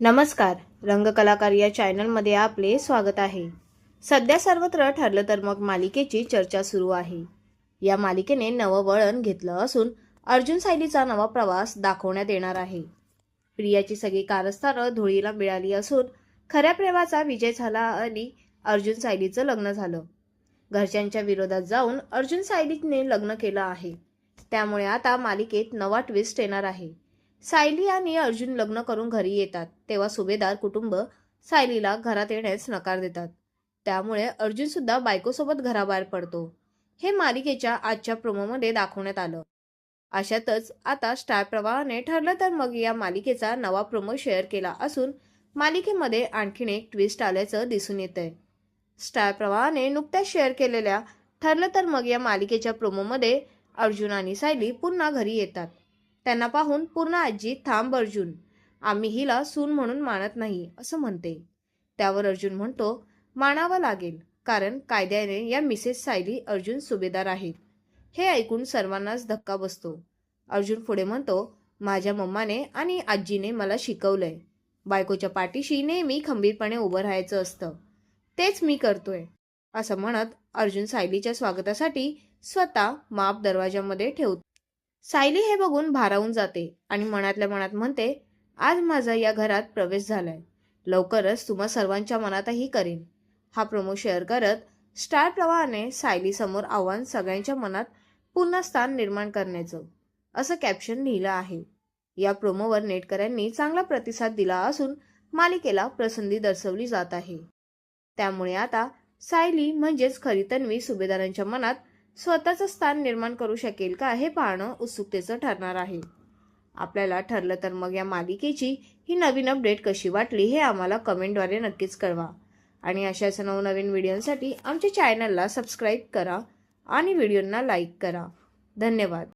नमस्कार रंगकलाकार या चॅनलमध्ये आपले स्वागत आहे. सध्या सर्वत्र ठरलं तर मग मालिकेची चर्चा सुरू आहे. या मालिकेने नवं वळण घेतलं असून अर्जुन सायलीचा नवा प्रवास दाखवण्यात येणार आहे. प्रियाची सगळी कारस्थानं धुळीला मिळाली असून खऱ्या प्रेमाचा विजय झाला आणि अर्जुन सायलीचं लग्न झालं. घरच्यांच्या विरोधात जाऊन अर्जुन सायलीने लग्न केलं आहे. त्यामुळे आता मालिकेत नवा ट्विस्ट येणार आहे. सायली आणि अर्जुन लग्न करून घरी येतात. तेव्हा सुभेदार कुटुंब सायलीला घरात येण्यास नकार देतात. त्यामुळे अर्जुन सुद्धा बायकोसोबत घराबाहेर पडतो. हे मालिकेच्या आजच्या प्रोमोमध्ये दाखवण्यात आलं. अशातच आता स्टार प्रवाहाने ठरलं तर मग या मालिकेचा नवा प्रोमो शेअर केला असून मालिकेमध्ये आणखीन एक ट्विस्ट आल्याचं दिसून येत आहे स्टार प्रवाहाने नुकत्याच शेअर केलेल्या ठरलं तर मग या मालिकेच्या प्रोमोमध्ये अर्जुन आणि सायली पुन्हा घरी येतात. त्यांना पाहून पूर्ण आजी थांब अर्जुन. आम्ही हिला सून म्हणून मानत नाही असं म्हणते. त्यावर अर्जुन म्हणतो मानावं लागेल कारण कायद्याने या मिसेस सायली अर्जुन सुभेदार आहेत. हे ऐकून सर्वांनाच धक्का बसतो. अर्जुन पुढे म्हणतो माझ्या मम्माने आणि आजीने मला शिकवलंय. बायकोच्या पाठीशी नेहमी खंबीरपणे उभं राहायचं असतं. तेच मी करतोय. असं म्हणत अर्जुन सायलीच्या स्वागतासाठी स्वतः माप दरवाजामध्ये ठेवतो. सायली हे बघून भारावून जाते आणि मनातल्या मनात म्हणते आज माझा या घरात प्रवेश झालाय. लवकरच तुम्हा सर्वांच्या मनातही करेन. हा प्रोमो शेअर करत स्टार प्रवाहाने सायलीसमोर आव्हान सगळ्यांच्या मनात पुन्हा स्थान निर्माण करण्याचं असं कॅप्शन लिहिलं आहे. या प्रोमोवर नेटकऱ्यांनी चांगला प्रतिसाद दिला असून मालिकेला प्रसंधी दर्शवली जात आहे. त्यामुळे आता सायली म्हणजेच खरी तन्वी सुभेदारांच्या मनात स्वतःचं स्थान निर्माण करू शकेल का हे पाहणं उत्सुकतेचं ठरणार आहे. आपल्याला ठरलं तर मग या मालिकेची ही नवीन अपडेट कशी वाटली हे आम्हाला कमेंटद्वारे नक्कीच कळवा. आणि अशाच नवनवीन व्हिडिओंसाठी आमच्या चॅनलला सबस्क्राईब करा आणि व्हिडिओंना लाईक करा. धन्यवाद.